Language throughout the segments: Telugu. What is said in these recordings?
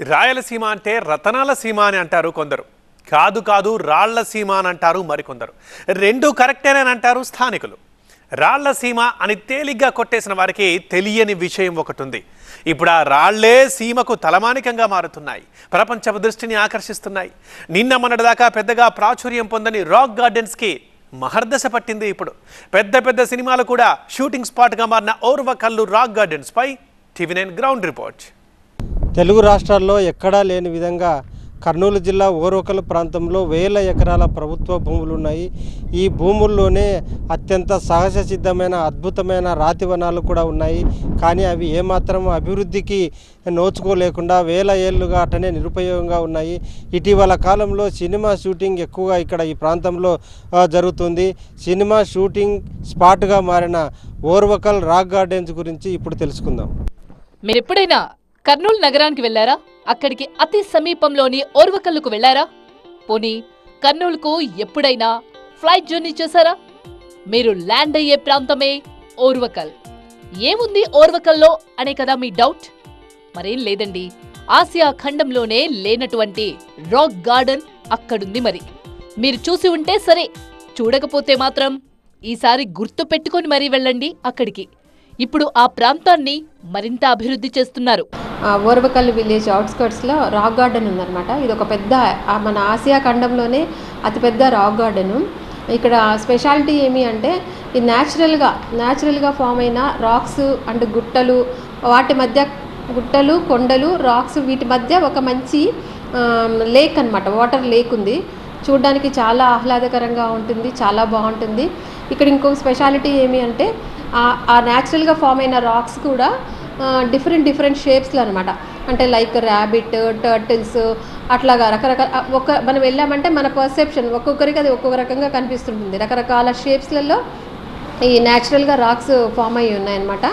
రాయలసీమ అంటే రతనాల సీమ అని అంటారు కొందరు. కాదు కాదు రాళ్ళ సీమ అని అంటారు మరికొందరు. రెండు కరెక్టేనని అంటారు స్థానికులు. రాళ్ళ సీమ అని తేలిగ్గా కొట్టేసిన వారికి తెలియని విషయం ఒకటి ఉంది ఇప్పుడు ఆ రాళ్ళే సీమకు తలమానికంగా మారుతున్నాయి. ప్రపంచ దృష్టిని ఆకర్షిస్తున్నాయి. నిన్న మొన్నటిదాకా పెద్దగా ప్రాచుర్యం పొందని రాక్ గార్డెన్స్కి మహర్దశ పట్టింది ఇప్పుడు. పెద్ద పెద్ద సినిమాలు కూడా షూటింగ్ స్పాట్గా మారిన Orvakallu rock గార్డెన్స్పై TV nine ground report. Telugu రాష్ట్రాల్లో ఎక్కడా లేని విధంగా కర్నూలు జిల్లా ఓరోకల్ ప్రాంతంలో వేల ఎకరాల ప్రభుత్వ భూములు ఉన్నాయి ఈ భూముల్లోనే అత్యంత సహజ సిద్ధమైన అద్భుతమైన రాతి వనాలు కూడా ఉన్నాయి. కానీ అవి ఏమాత్రం అభివృద్ధికి నోచుకోలేకుండా వేల ఏళ్ళుగా అటనే నిరుపయోగంగా ఉన్నాయి. ఇటీవల కాలంలో సినిమా షూటింగ్ ఎక్కువగా ఇక్కడ ఈ ప్రాంతంలో జరుగుతుంది. సినిమా షూటింగ్ స్పాట్గా మారిన ఓర్వకల్ రాక్ గార్డెన్స్ గురించి ఇప్పుడు తెలుసుకుందాం. మీరు ఎప్పుడైనా కర్నూలు నగరానికి వెళ్ళారా? అక్కడికి అతి సమీపంలోని ఓర్వకల్లుకు వెళ్ళారా? పోనీ కర్నూలుకు ఎప్పుడైనా ఫ్లైట్ జర్నీ చేశారా? మీరు ల్యాండ్ అయ్యే ప్రాంతమే ఓర్వకల్. ఏముంది ఓర్వకల్లో అనే కదా మీ డౌట్? మరేం లేదండి. ఆసియా ఖండంలోనే లేనటువంటి రాక్ గార్డెన్ అక్కడుంది మరి. మీరు చూసి ఉంటే సరే. చూడకపోతే మాత్రం ఈసారి గుర్తు పెట్టుకొని మరీ వెళ్ళండి అక్కడికి. ఇప్పుడు ఆ ప్రాంతాన్ని మరింత అభివృద్ధి చేస్తున్నారు. ఆ, ఓర్వకల్ విలేజ్ అవుట్స్కర్ట్స్లో రాక్ గార్డెన్ ఉందన్నమాట. ఇది ఒక పెద్ద మన ఆసియా ఖండంలోనే అతిపెద్ద రాక్ గార్డెను. ఇక్కడ స్పెషాలిటీ ఏమి అంటే ఇది న్యాచురల్గా న్యాచురల్గా ఫామ్ అయిన రాక్స్ అండ్ గుట్టలు వాటి మధ్య గుట్టలు కొండలు రాక్స్ వీటి మధ్య ఒక మంచి లేక్ అన్నమాట. వాటర్ లేక్ ఉంది. చూడడానికి చాలా ఆహ్లాదకరంగా ఉంటుంది చాలా బాగుంటుంది. ఇక్కడ ఇంకొక స్పెషాలిటీ ఏమి అంటే ఆ- న్యాచురల్గా ఫామ్ అయిన రాక్స్ కూడా డిఫరెంట్ డిఫరెంట్ షేప్స్లో అనమాట అంటే లైక్ ర్యాబిట్ టర్టిల్స్ అట్లాగా రకరకాల ఒక మనం వెళ్ళామంటే మన పర్సెప్షన్ ఒక్కొక్కరికి అది ఒక్కొక్క రకంగా కనిపిస్తుంటుంది. రకరకాల షేప్స్లలో ఈ న్యాచురల్గా రాక్స్ ఫామ్ అయి ఉన్నాయన్నమాట.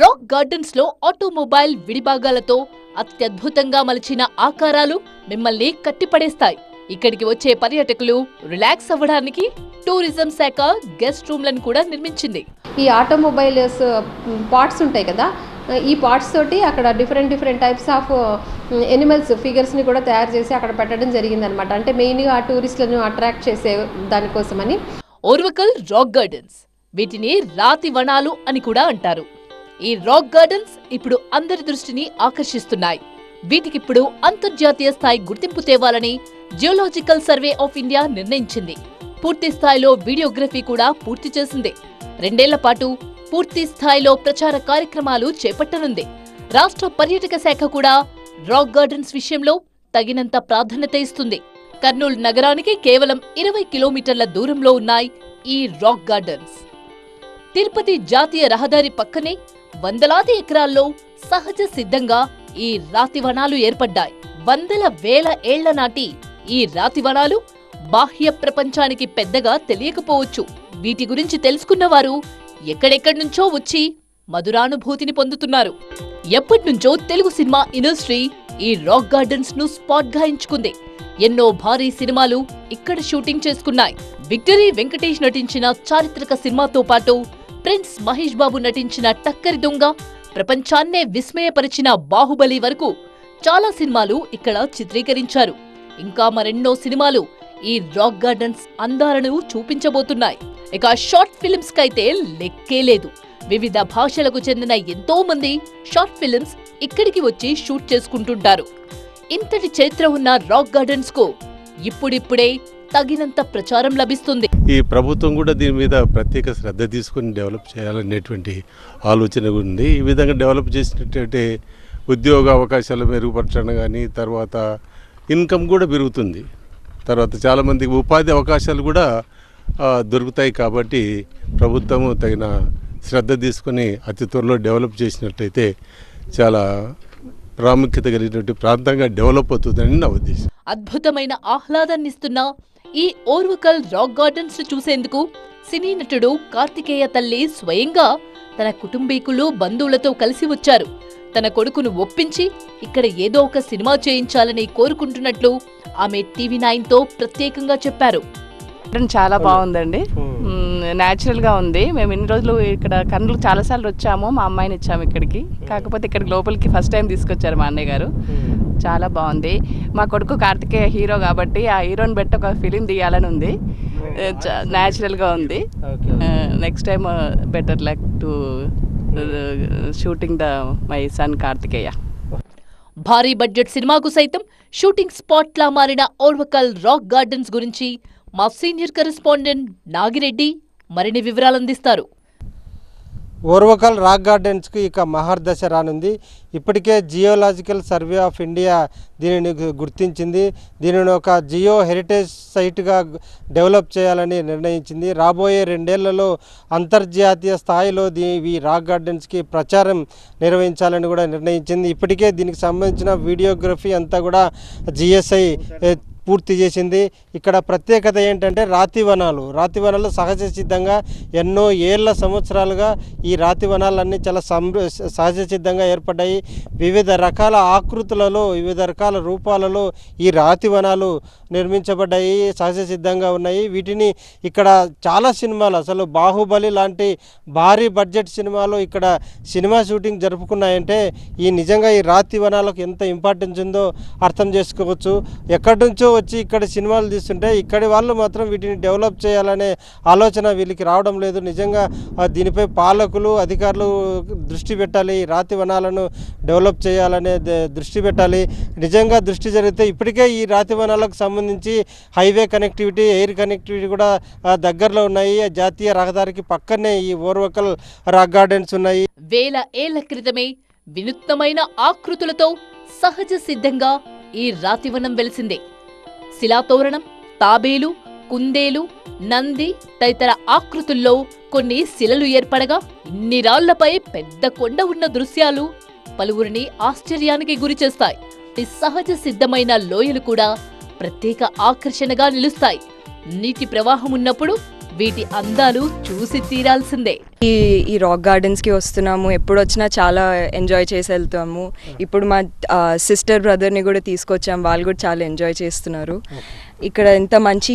రాక్ గార్డెన్స్లో ఆటోమొబైల్ విడిభాగాలతో అత్యద్భుతంగా మలిచిన ఆకారాలు మిమ్మల్ని కట్టిపడేస్తాయి. ఇక్కడికి వచ్చే పర్యాటకులు రిలాక్స్ అవ్వడానికి టూరిజం శాఖ గెస్ట్ రూమ్లను కూడా నిర్మించింది. ఈ ఆటోమొబైల్స్ పార్ట్స్ ఉంటాయి కదా ఈ పార్ట్స్ తోటి అక్కడ different different types of animals ఫిగర్స్ని కూడా తయారు చేసి అక్కడ పెట్టడం జరిగిందనమాట అంటే మెయిన్గా ఆ టూరిస్టులను అట్రాక్ట్ చేసే దానికోసమని. ఓర్వకల్ రాక్ గార్డెన్స్ వీటిని రాతి వనాలు అని కూడా అంటారు. ఈ రాక్ గార్డెన్స్ ఇప్పుడు అందరి దృష్టిని ఆకర్షిస్తున్నాయి. వీటికిప్పుడు అంతర్జాతీయ స్థాయి గుర్తింపు తేవాలని జియోలాజికల్ సర్వే ఆఫ్ ఇండియా నిర్ణయించింది. పూర్తి స్థాయిలో వీడియోగ్రఫీ కూడా పూర్తి చేసింది. రెండేళ్ళ పాటు పూర్తి స్థాయిలో ప్రచార కార్యక్రమాలు చేపట్టనుంది. రాష్ట్ర పర్యాటక శాఖ కూడా రాక్ గార్డెన్స్ విషయంలో తగినంత ప్రాధాన్యత ఇస్తుంది. కర్నూలు నగరానికి కేవలం ఇరవై కిలోమీటర్ల దూరంలో ఉన్నాయి ఈ రాక్ గార్డెన్స్. తిరుపతి జాతీయ రహదారి పక్కనే వందలాది ఎకరాల్లో సహజ సిద్ధంగా ఈ రాతి వనాలు ఏర్పడ్డాయి. వందల వేల ఏళ్ళ నాటి ఈ రాతి వనాలు బాహ్య ప్రపంచానికి పెద్దగా తెలియకపోవచ్చు. వీటి గురించి తెలుసుకున్నవారు ఎక్కడెక్కడి నుంచో వచ్చి మధురానుభూతిని పొందుతున్నారు. ఎప్పటినుంచో తెలుగు సినిమా ఇండస్ట్రీ ఈ రాక్ గార్డెన్స్ను స్పాట్గా ఎంచుకుంది ఎన్నో భారీ సినిమాలు ఇక్కడ షూటింగ్ చేసుకున్నాయి. విక్టరీ వెంకటేష్ నటించిన చారిత్రక సినిమాతో పాటు ప్రిన్స్ మహేష్ బాబు నటించిన టక్కరి దొంగ ప్రపంచాన్నే విస్మయపరిచిన బాహుబలి వరకు చాలా సినిమాలు ఇక్కడ చిత్రీకరించారు. ఇంకా మరెన్నో సినిమాలు ఈ రాక్ గార్డెన్స్ అందాలను చూపించబోతున్నాయి. ఇక షార్ట్ ఫిలిమ్స్ కైతే లెక్కే లేదు. వివిధ భాషలకు చెందిన ఎంతో మంది షార్ట్ ఫిలిమ్స్ ఇక్కడికి వచ్చి షూట్ చేసుకుంటుంటారు. ఇంతటి చరిత్ర ఉన్న రాక్ గార్డెన్స్కు ఇప్పుడిప్పుడే తగినంత ప్రచారం లభిస్తుంది. ఈ ప్రభుత్వం కూడా దీని మీద ప్రత్యేక శ్రద్ధ తీసుకొని డెవలప్ చేయాలనేటువంటి ఆలోచన ఉంది. ఈ విధంగా డెవలప్ చేసినట్టయితే ఉద్యోగ అవకాశాలు మెరుగుపరచడం కానీ తర్వాత ఇన్కమ్ కూడా పెరుగుతుంది. తర్వాత చాలామందికి ఉపాధి అవకాశాలు కూడా దొరుకుతాయి కాబట్టి ప్రభుత్వము తగిన శ్రద్ధ తీసుకొని అతి త్వరలో డెవలప్ చేసినట్టయితే చాలా ప్రాముఖ్యత కలిగినటువంటి ప్రాంతంగా డెవలప్ అవుతుందని నా ఉద్దేశం. అద్భుతమైన ఆహ్లాదాన్నిస్తున్న ఈ ఓర్వకల్ రాక్ గార్డెన్స్ చూసేందుకు సినీ నటుడు కార్తికేయ తల్లి స్వయంగా తన కుటుంబీకులు బంధువులతో కలిసి వచ్చారు. తన కొడుకును ఒప్పించి ఇక్కడ ఏదో ఒక సినిమా చేయించాలని కోరుకుంటున్నట్లు ఆమె టీవీ నైన్తో ప్రత్యేకంగా చెప్పారు. చాలా బాగుందండి. న్యాచురల్గా ఉంది. మేము ఇన్ని రోజులు ఇక్కడ కర్నూలు చాలాసార్లు వచ్చాము మా అమ్మాయిని ఇచ్చాము ఇక్కడికి. కాకపోతే ఇక్కడికి లోపలికి ఫస్ట్ టైం తీసుకొచ్చారు మా అన్నయ్య గారు. చాలా బాగుంది. మా కొడుకు కార్తికేయ హీరో కాబట్టి ఆ హీరోని పెట్టి ఒక ఫిలిం తీయాలని ఉంది. న్యాచురల్గా ఉంది next time better luck to shooting the my son Karthikeya భారీ బడ్జెట్ సినిమాకు సైతం షూటింగ్ స్పాట్లా మారిన ఓర్వకల్ రాక్ గార్డెన్స్ గురించి మా సీనియర్ కరెస్పాండెంట్ నాగిరెడ్డి మరిన్ని వివరాలు అందిస్తారు ఓర్వకల్ రాక్ గార్డెన్స్కి ఇక మహర్దశ రానుంది. ఇప్పటికే జియోలాజికల్ సర్వే ఆఫ్ ఇండియా దీనిని గుర్తించింది. దీనిని ఒక జియో హెరిటేజ్ సైట్గా డెవలప్ చేయాలని నిర్ణయించింది. రాబోయే రెండేళ్ళలో అంతర్జాతీయ స్థాయిలో దీని ఈ రాక్ గార్డెన్స్కి ప్రచారం నిర్వహించాలని కూడా నిర్ణయించింది. ఇప్పటికే దీనికి సంబంధించిన వీడియోగ్రఫీ అంతా కూడా జిఎస్ఐ పూర్తి చేసింది. ఇక్కడ ప్రత్యేకత ఏంటంటే రాతి వనాలు. రాతి వనాలు సహజ సిద్ధంగా ఎన్నో ఏళ్ళ సంవత్సరాలుగా ఈ రాతి వనాలన్నీ చాలా సమృ సహజ సిద్ధంగా ఏర్పడ్డాయి. వివిధ రకాల ఆకృతులలో వివిధ రకాల రూపాలలో ఈ రాతి వనాలు నిర్మించబడ్డాయి సహజ సిద్ధంగా ఉన్నాయి. వీటిని ఇక్కడ చాలా సినిమాలు అసలు బాహుబలి లాంటి భారీ బడ్జెట్ సినిమాలు ఇక్కడ సినిమా షూటింగ్ జరుపుకున్నాయంటే ఈ నిజంగా ఈ రాతి వనాలకు ఎంత ఇంపార్టెన్స్ ఉందో అర్థం చేసుకోవచ్చు. ఎక్కడి నుంచో వచ్చి ఇక్కడ సినిమాలు తీస్తుంటే ఇక్కడి వాళ్ళు మాత్రం వీటిని డెవలప్ చేయాలనే ఆలోచన వీళ్ళకి రావడం లేదు. నిజంగా దీనిపై పాలకులు అధికారులు దృష్టి పెట్టాలి రాతి వనాలను డెవలప్ చేయాలనే ద- దృష్టి పెట్టాలి. నిజంగా దృష్టి జరిగితే ఇప్పటికే ఈ రాతి వనాలకు సంబంధించి హైవే కనెక్టివిటీ ఎయిర్ కనెక్టివిటీ కూడా దగ్గరలో ఉన్నాయి. జాతీయ రహదారికి పక్కనే ఈ ఓర్వకల్ రాక్ గార్డెన్స్ ఉన్నాయి. వేల ఏళ్ళ క్రితమే వినూత్నమైన ఆకృతులతో సహజ సిద్ధంగా ఈ రాతివనం వెలిసిందే. శిలాతోరణం తాబేలు కుందేలు నంది తదితర ఆకృతుల్లో కొన్ని శిలలు ఏర్పడగా ఇన్ని రాళ్ళపై పెద్ద కొండ ఉన్న దృశ్యాలు పలువురిని ఆశ్చర్యానికి గురిచేస్తాయి ఈ సహజ సిద్ధమైన లోయలు కూడా ప్రత్యేక ఆకర్షణగా నిలుస్తాయి. నీటి ప్రవాహం ఉన్నప్పుడు వీటి అందాలు చూసి తీరాల్సిందే. ఈ ఈ రాక్ గార్డెన్స్కి వస్తున్నాము. ఎప్పుడు వచ్చినా చాలా ఎంజాయ్ చేసి వెళ్తాము. ఇప్పుడు మా సిస్టర్ బ్రదర్ని కూడా తీసుకొచ్చాము వాళ్ళు కూడా చాలా ఎంజాయ్ చేస్తున్నారు. ఇక్కడ ఇంత మంచి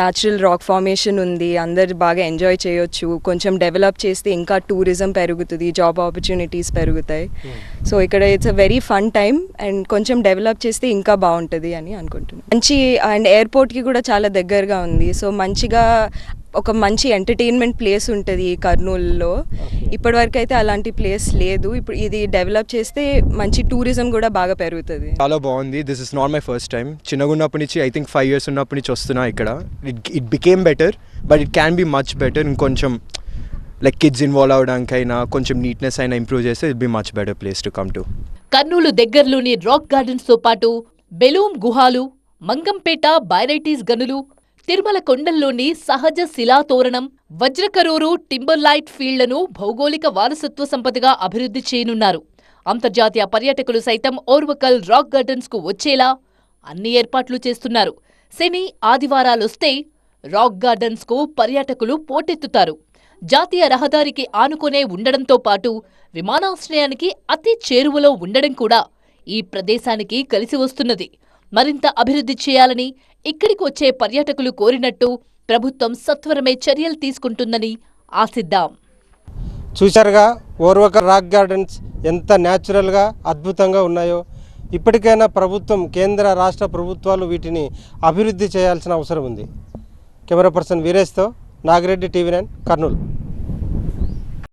న్యాచురల్ రాక్ ఫార్మేషన్ ఉంది. అందరు బాగా ఎంజాయ్ చేయొచ్చు. కొంచెం డెవలప్ చేస్తే ఇంకా టూరిజం పెరుగుతుంది. జాబ్ ఆపర్చునిటీస్ పెరుగుతాయి. సో ఇక్కడ it's a very fun time and కొంచెం డెవలప్ చేస్తే ఇంకా బాగుంటుంది అని అనుకుంటున్నాను మంచి అండ్ ఎయిర్పోర్ట్కి కూడా చాలా దగ్గరగా ఉంది. సో మంచిగా ఒక మంచి ఎంటర్టైన్మెంట్ ప్లేస్ ఉంటుంది కర్నూలులో ఇప్పటివరకు అయితే అలాంటి ప్లేస్ లేదు. ఇప్పుడు ఇది డెవలప్ చేస్తే మంచి టూరిజం కూడా బాగా పెరుగుతుంది. చాలా బాగుంది. This is not my first time చిన్నగా ఉన్నప్పటి నుంచి ఐ థింక్ ఫైవ్ ఇయర్స్ ఉన్నప్పటి నుంచి వస్తున్నా ఇక్కడ. It it became better but it can be much better ఇంకొంచెం లైక్ కిడ్స్ ఇన్వాల్వ్ అవడానికైనా కొంచెం నీట్నెస్ అయినా ఇంప్రూవ్ చేస్తే it be much better place to come to Kurnool దగ్గరలోని రాక్ గార్డెన్స్తో పాటు బెలూం గుహాలు మంగంపేట బైరైటీస్ గనులు తిరుమల కొండల్లోని సహజ శిలాతోరణం వజ్రకరూరు టింబర్లైట్ ఫీల్డ్లను భౌగోళిక వారసత్వ సంపదగా అభివృద్ధి చేయనున్నారు. అంతర్జాతీయ పర్యాటకులు సైతం ఓర్వకల్ రాక్ గార్డెన్స్కు వచ్చేలా అన్ని ఏర్పాట్లు చేస్తున్నారు. శని ఆదివారాలొస్తే రాక్ గార్డెన్స్కు పర్యాటకులు పోటెత్తుతారు. జాతీయ రహదారికి ఆనుకునే ఉండడంతో పాటు విమానాశ్రయానికి అతి చేరువలో ఉండడం కూడా ఈ ప్రదేశానికి కలిసి వస్తున్నది. మరింత అభివృద్ధి చేయాలని ఇక్కడికి వచ్చే పర్యాటకులు కోరినట్టు ప్రభుత్వం సత్వరమే చర్యలు తీసుకుంటుందని ఆశిద్దాం. చూశారుగా ఓర్వక రాక్ గార్డెన్స్ ఎంత న్యాచురల్గా అద్భుతంగా ఉన్నాయో ఇప్పటికైనా ప్రభుత్వం కేంద్ర రాష్ట్ర ప్రభుత్వాలు వీటిని అభివృద్ధి చేయాల్సిన అవసరం ఉంది. కెమెరా పర్సన్ వీరేష్తో నాగిరెడ్డి టీవీ నైన్ కర్నూలు.